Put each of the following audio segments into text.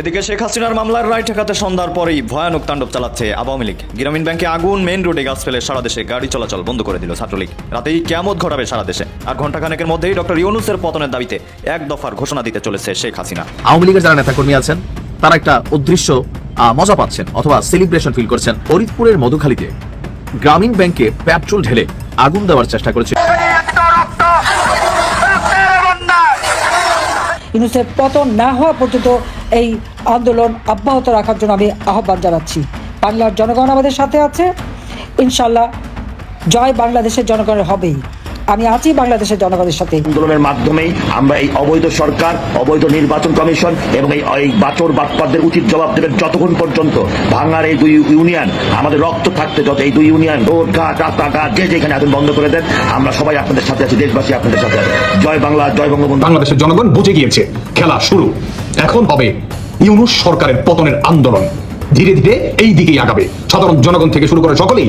এদিকে শেখ হাসিনার মামলার রায় ঠেকাতে সন্ধ্যার পরেই ভয়ানক তাণ্ডব চালাচ্ছে আওয়ামী লীগ। গ্রামীণ ব্যাংকে আগুন মেন রোডে গাছ ফেলে সারা দেশে গাড়ি চলাচল বন্ধ করে দিল ছাত্রলীগ। রাতেই কেমত ঘটাবে সারা দেশে। আর ঘণ্টাখানেকের মধ্যেই ডক্টর ইউনুসের পতনের দাবিতে এক দফার ঘোষণা দিতে চলেছে শেখ হাসিনা। আওয়ামী লীগের যারা নেতাকর্মী আছেন তারা একটা অদৃশ্য আহ, মজা পাচ্ছেন অথবা সেলিব্রেশন ফিল করছেন। ফরিদপুরের মধুখালীতে গ্রামীণ ব্যাংকে পেট্রোল ঢেলে আগুন দেওয়ার চেষ্টা করেছে। ইউনুসের পতন না হওয়া পর্যন্ত এই আন্দোলন অব্যাহত রাখার জন্য আমি আহ্বান জানাচ্ছি। বাংলার জনগণ আমাদের সাথে আছে। ইনশাল্লাহ জয় বাংলাদেশের জনগণের হবেই। আমি আছি বাংলাদেশের জনগণের সাথে। আন্দোলনের মাধ্যমেই আমরা এই অবৈধ সরকার অবৈধ নির্বাচন কমিশন এবং এই বাচর বাটপারদের উচিত জবাব দেবেন যতক্ষণ পর্যন্ত ভাঙার এই দুই ইউনিয়ন আমাদের রক্ত থাকতে যত এই দুই ইউনিয়ন রোড ঘাট রাস্তাঘাট যে যেখানে আছেন বন্ধ করে দেন আমরা সবাই আপনাদের সাথে আছি দেশবাসী আপনাদের সাথে আছে। জয় বাংলা জয় বঙ্গবন্ধু। বাংলাদেশের জনগণ বুঝে গিয়েছে খেলা শুরু। এখন হবে ইউনুস সরকারের পতনের আন্দোলন। ধীরে ধীরে এই দিকেই আগাবে। সাধারণ জনগণ থেকে শুরু করে সকলেই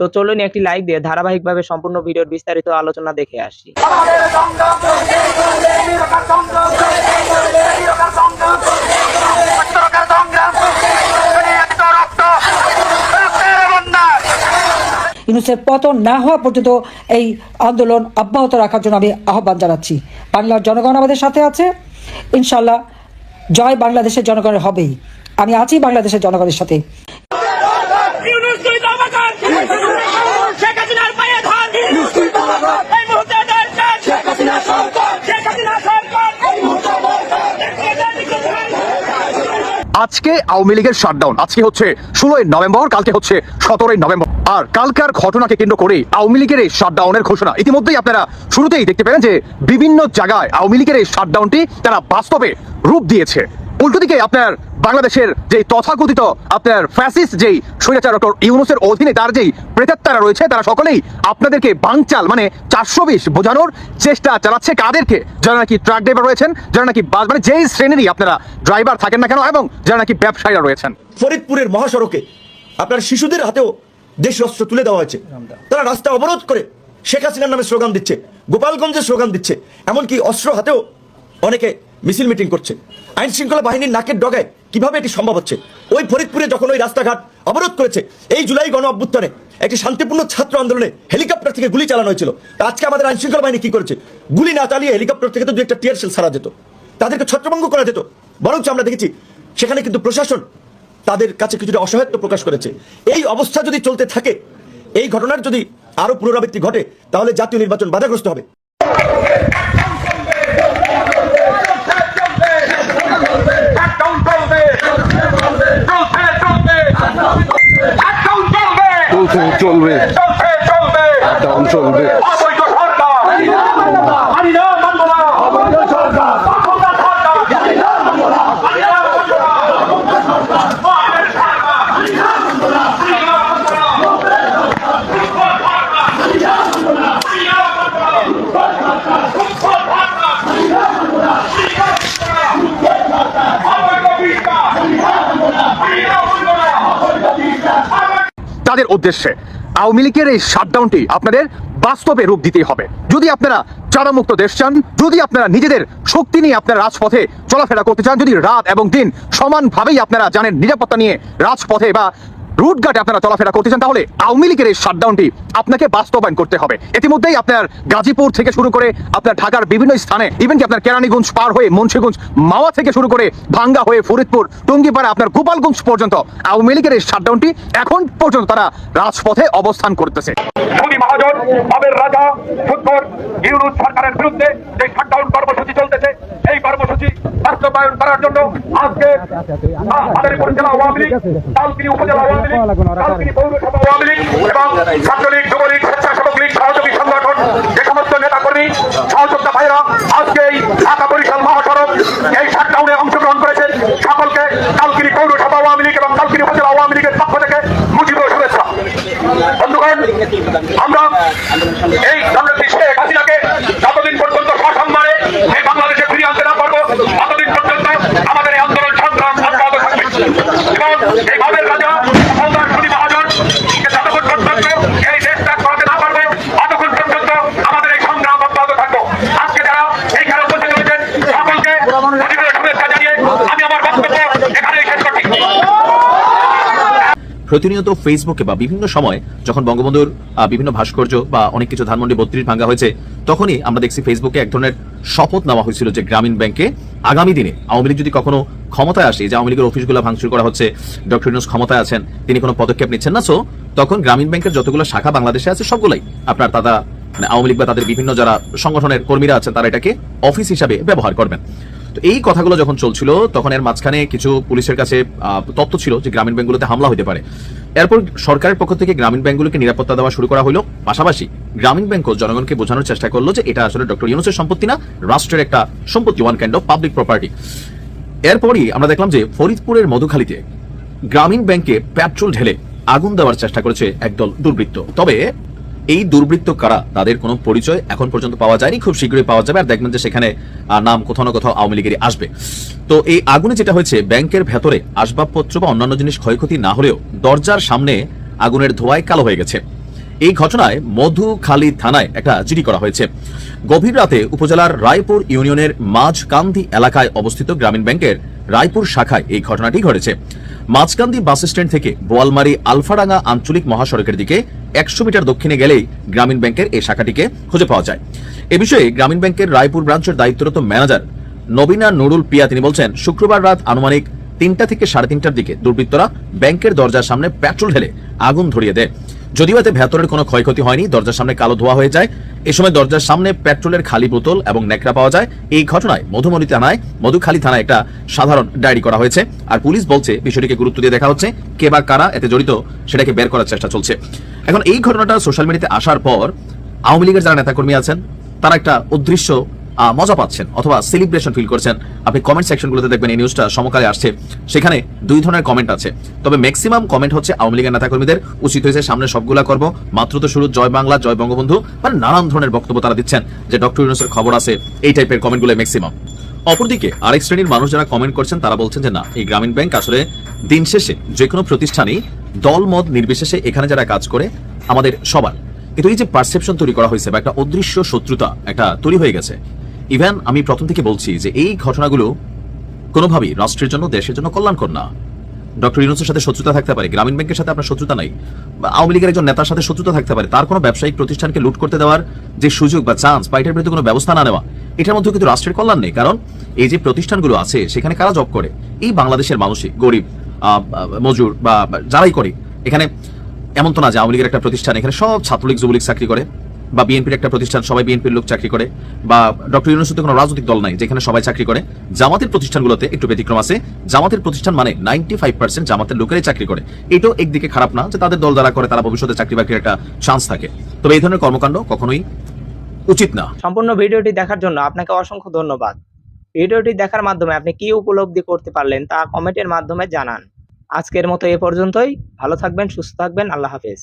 তো চলুন একটি লাইক দিয়ে ধারাবাহিকভাবে সম্পূর্ণ ভিডিওর বিস্তারিত আলোচনা দেখে আসি। ইউনুসের পতন না হওয়া পর্যন্ত এই আন্দোলন অব্যাহত রাখার জন্য আমি আহ্বান জানাচ্ছি। বাংলার জনগণ আমাদের সাথে আছে। ইনশাল্লাহ জয় বাংলাদেশের জনগণের হবেই। আমি আছি বাংলাদেশের জনগণের সাথে। আজকে আওয়ামী লীগের শাটডাউন আজকে হচ্ছে ষোলোই নভেম্বর, কালকে হচ্ছে সতেরোই নভেম্বর। আর কালকার ঘটনাকে কেন্দ্র করে আওয়ামী লীগের এই শাটডাউনের ঘোষণা। ইতিমধ্যেই আপনারা শুরুতেই দেখতে পেলেন যে বিভিন্ন জায়গায় আওয়ামী লীগের এই শাটডাউনটি তারা বাস্তবে রূপ দিয়েছে। উল্টো দিকে আপনার বাংলাদেশের যে তথাকথিত আপনার ফ্যাসিস্ট যেই স্বৈরাচার ডক্টর ইউনুসের অধীনে তার যেই প্রেতাত্মারা রয়েছে, তারা সকলেই আপনাদেরকে বাংচাল মানে চারশো বিশ বোঝানোর চেষ্টা চালাচ্ছে কাদেরকে? যারা নাকি ট্রাক ড্রাইভার রয়েছেন, যারা নাকি বাস মানে যেই শ্রেণীরই আপনারা ড্রাইভার থাকেন না কেন, এবং যারা নাকি ব্যবসায়ীরা রয়েছেন। ফরিদপুরের মহাসড়কে আপনার শিশুদের হাতেও দেশ অস্ত্র তুলে দেওয়া হয়েছে। তারা রাস্তা অবরোধ করে শেখ হাসিনার নামে স্লোগান দিচ্ছে গোপালগঞ্জের স্লোগান দিচ্ছে, এমনকি অস্ত্র হাতেও অনেকে মিছিল মিটিং করছে। আইন শৃঙ্খলা বাহিনীর নাকের ডগায় কীভাবে এটি সম্ভব হচ্ছে? ওই ফরিদপুরে যখন ওই রাস্তাঘাট অবরোধ করেছে, এই জুলাই গণ অভ্যুত্থানে একটি শান্তিপূর্ণ ছাত্র আন্দোলনে হেলিকপ্টার থেকে গুলি চালানো হয়েছিল। তা আজকে আমাদের আইন শৃঙ্খলা বাহিনী কি করেছে? গুলি না চালিয়ে হেলিকপ্টার থেকে তো দু একটা টিয়ার সেল ছাড়া যেত। তাদেরকে ছত্রভঙ্গ করা যেত। বরঞ্চ আমরা দেখেছি, সেখানে কিন্তু প্রশাসন তাদের কাছে কিছুটা অসহায়ত্ব প্রকাশ করেছে। এই অবস্থা যদি চলতে থাকে, এই ঘটনার যদি আরও পুনরাবৃত্তি ঘটে, তাহলে জাতীয় নির্বাচন বাধাগ্রস্ত হবে। চলবে ডাউন চলবে অবৈধ সরকার মানি না মানব না অবৈধ সরকার সরকার মানি না মানব না মানি না মানব না অবৈধ সরকার তাদের উদ্দেশ্যে আওয়ামী লীগের এই শাটডাউনটি আপনাদের বাস্তবে রূপ দিতেই হবে। যদি আপনারা চাঁদামুক্ত দেশ চান, যদি আপনারা নিজেদের শক্তি নিয়ে আপনারা রাজপথে চলাফেরা করতে চান, যদি রাত এবং দিন সমানভাবেই আপনারা জানেন নিরাপত্তা নিয়ে রাজপথে বা রুটঘাটে আপনারা চলাফেরা করতে চান তাহলে আওয়ামী লীগের এই শাটডাউনটি আপনাকে বাস্তবায়ন করতে হবে। ইতিমধ্যেই আপনার গাজীপুর থেকে শুরু করে আপনার ঢাকার বিভিন্ন স্থানে ইভেন কি আপনার কেরানীগঞ্জ পার হয়ে মুন্সিগঞ্জ, মাওয়া থেকে শুরু করে ভাঙ্গা হয়ে ফরিদপুর, টঙ্গিপাড়া, আপনার গোপালগঞ্জ পর্যন্ত আওয়ামী লীগের এই শাটডাউনটি এখন পর্যন্ত তারা রাজপথে অবস্থান করতেছে। রাজা সরকারের বিরুদ্ধে যে শাটডাউন কর্মসূচি চলতেছে রূপায়ণ করার জন্য আজকে আওয়ামী লীগ উপজেলা আওয়ামী লীগ পৌরসভা আওয়ামী লীগ এবং ছাত্রলীগ, যুবলীগ, স্বেচ্ছাসেবক লীগ, সহযোগী সংগঠন, যে সমস্ত সহযোগিতা ভাইরা আজকে এই ঢাকা বরিশাল মহাসড়ক এই শাটডাউনে অংশগ্রহণ করেছেন। সকলকে পৌরসভা আওয়ামী লীগ এবং তালকিনি উপজেলা আওয়ামী লীগের পক্ষ থেকে মুজিব শুভেচ্ছা। বন্ধুগণ, আমরা এই প্রতিনিয়ত ফেসবুকে বা বিভিন্ন সময় যখন বঙ্গবন্ধুর বিভিন্ন ভাস্কর্য বা অনেক কিছু ধানমন্ডি বত্রিশ ভাঙ্গা হয়েছে, তখনই আমরা দেখছি ফেসবুকে এক ধরনের শপথ নেওয়া হয়েছিল যে গ্রামীণ ব্যাংকে আগামী দিনে আওয়ামী লীগ যদি কখনো ক্ষমতায় আসে যে আওয়ামী লীগের অফিসগুলো ভাঙচুর করা হচ্ছে, ডক্টর ইউনুস ক্ষমতায় আছেন, তিনি কোনো পদক্ষেপ নিচ্ছেন না সো তখন গ্রামীণ ব্যাংকের যতগুলো শাখা বাংলাদেশে আছে, সবগুলাই আপনার তারা মানে আওয়ামী লীগ বা তাদের বিভিন্ন যারা সংগঠনের কর্মীরা আছেন, তারা এটাকে অফিস হিসাবে ব্যবহার করবেন। তো এই কথাগুলো যখন চলছিল, তখন এর মাঝখানে কিছু পুলিশের কাছে তথ্য ছিল যে গ্রামীণ ব্যাংকগুলোতে হামলা হতে পারে। এরপর সরকারের পক্ষ থেকে গ্রামীণ ব্যাংকগুলোকে নিরাপত্তা দেওয়া শুরু করা হলো পাশাপাশি গ্রামীণ ব্যাংকও জনগণকে বোঝানোর চেষ্টা করল যে এটা আসলে ডক্টর ইউনুসের সম্পত্তি না, রাষ্ট্রের একটা সম্পত্তি one kind of public property এরপরই আমরা দেখলাম যে ফরিদপুরের মধুখালীতে গ্রামীণ ব্যাংকে পেট্রোল ঢেলে আগুন দেওয়ার চেষ্টা করেছে একদল দুর্বৃত্ত। তবে এই দুর্বৃত্ত কারা? তাদের কোনো পরিচয় এখন পর্যন্ত পাওয়া যায়নি। খুব শীঘ্রই পাওয়া যাবে। আর দেখবেন যে সেখানে নাম কোথাও না কোথাও আওয়ামী লীগেরই আসবে। তো এই আগুনে যেটা হয়েছে, ব্যাংকের ভেতরে আসবাবপত্র বা অন্যান্য জিনিস ক্ষয়ক্ষতি না হলেও দরজার সামনে আগুনের ধোঁয়ায় কালো হয়ে গেছে। এই ঘটনায় মধুখালী থানায় একটা জিডি করা হয়েছে। গভীর রাতে উপজেলার রায়পুর ইউনিয়নের মাঝকান্দি এলাকায় অবস্থিত গ্রামীণ ব্যাংকের রায়পুর শাখায় এই ঘটনাটি ঘটেছে। মাঝকান্দি বাস স্ট্যান্ড থেকে বোয়ালমারি আলফাডাঙ্গা আঞ্চলিক মহাসড়কের দিকে একশো মিটার দক্ষিণে গেলেই গ্রামীণ ব্যাংকের এই শাখাটিকে খুঁজে পাওয়া যায়। এ বিষয়ে গ্রামীণ ব্যাংকের রায়পুর ব্রাঞ্চের দায়িত্বরত ম্যানেজার নবীনা নুরুল পিয়া তিনি বলছেন, শুক্রবার রাত আনুমানিক তিনটা থেকে সাড়ে তিনটার দিকে দুর্বৃত্তরা ব্যাংকের দরজার সামনে পেট্রোল ঢেলে আগুন ধরিয়ে দেয়। যদিও এতে ভেতরের কোনো ক্ষয়ক্ষতি হয়নি, দরজার সামনে কালো ধোয়া হয়ে যায়। এ সময় দরজার সামনে পেট্রোলের খালি বোতল এবং নেকড়া পাওয়া যায়। এই ঘটনায় মধুমণি থানায়, মধুখালী থানায় একটা সাধারণ ডায়েরি করা হয়েছে। আর পুলিশ বলছে, বিষয়টিকে গুরুত্ব দিয়ে দেখা হচ্ছে, কে বা কারা এতে জড়িত সেটাকে বের করার চেষ্টা চলছে। এখন এই ঘটনাটা সোশ্যাল মিডিয়াতে আসার পর আওয়ামী লীগের যারা নেতাকর্মী আছেন, তারা একটা অদৃশ্য মজা পাচ্ছেন অথবা সেলিব্রেশন ফিল করছেন। আপনি কমেন্ট সেকশনগুলোতে দেখবেন এই নিউজটা সমকালে আসছে। সেখানে দুই ধরনের কমেন্ট আছে। তবে ম্যাক্সিমাম কমেন্ট হচ্ছে আওয়ামী লীগের নেতাকর্মীদের। উচিত হয়েছে সামনে সবগুলা করব। মাত্র তো শুরু। জয় বাংলা, জয় বঙ্গবন্ধু মানে নানান ধরনের বক্তব্য তারা দিচ্ছেন। যে ডক্টর ইউনুসের খবর আছে, এই টাইপের কমেন্টগুলো ম্যাক্সিমাম অপরদিকে আরেক শ্রেণির মানুষ যারা কমেন্ট করছেন, তারা বলছেন যে না, এই গ্রামীণ ব্যাংক আসলে দিন শেষে যে কোনো প্রতিষ্ঠানই দল মত নির্বিশেষে এখানে যারা কাজ করে, আমাদের সবার। কিন্তু এই যে পারসেপশন তৈরি করা হয়েছে বা একটা অদৃশ্য শত্রুতা একটা তৈরি হয়ে গেছে ইভেন, আমি প্রথম থেকে বলছি যে এই ঘটনাগুলো কোনোভাবেই রাষ্ট্রের জন্য, দেশের জন্য কল্যাণকর না। ডক্টর ইউনুসের সাথে শত্রুতা থাকতে পারে, গ্রামীণ ব্যাংকের সাথে আপনার শত্রুতা নাই। আওয়ামী লীগের একজন নেতার সাথে শত্রুতা থাকতে পারে, তার কোনো ব্যবসায়িক প্রতিষ্ঠানকে লুট করতে দেওয়ার যে সুযোগ বা চান্স বা এটার বিরুদ্ধে কোনো ব্যবস্থা না নেওয়া, এটার মধ্যে কিন্তু রাষ্ট্রের কল্যাণ নেই। কারণ এই যে প্রতিষ্ঠানগুলো আছে, সেখানে কারা জব করে? এই বাংলাদেশের মানুষই, গরিব মজুর বা যারাই করে। এখানে এমন তো না যে আওয়ামী লীগের একটা প্রতিষ্ঠান, এখানে সব ছাত্রলীগ, যুবলীগ চাকরি করে। বা বিএনপির একটা প্রতিষ্ঠান, সবাই বিএনপির লোক চাকরি করে, বা ডক্টর ইউনুসের তো কোনো রাজনৈতিক দল নাই, যেখানে সবাই চাকরি করে, জামাতের প্রতিষ্ঠানগুলোতে একটু ব্যতিক্রম আছে। জামাতের প্রতিষ্ঠান মানে নাইনটি ফাইভ পার্সেন্ট জামাতের লোকেরাই চাকরি করে। এটাও একদিকে খারাপ না যে তাদের দল যারা করে, তারা ভবিষ্যতে চাকরি বাকরির একটা চান্স থাকে। তবে এই ধরনের কর্মকাণ্ড কখনোই উচিত না। সম্পূর্ণ ভিডিওটি দেখার জন্য আপনাকে অসংখ্য ধন্যবাদ। ভিডিওটি দেখার মাধ্যমে আপনি কি উপলব্ধি করতে পারলেন তা কমেন্টের মাধ্যমে জানান। আজকের মতো এ পর্যন্তই। ভালো থাকবেন, সুস্থ থাকবেন। আল্লাহ হাফেজ।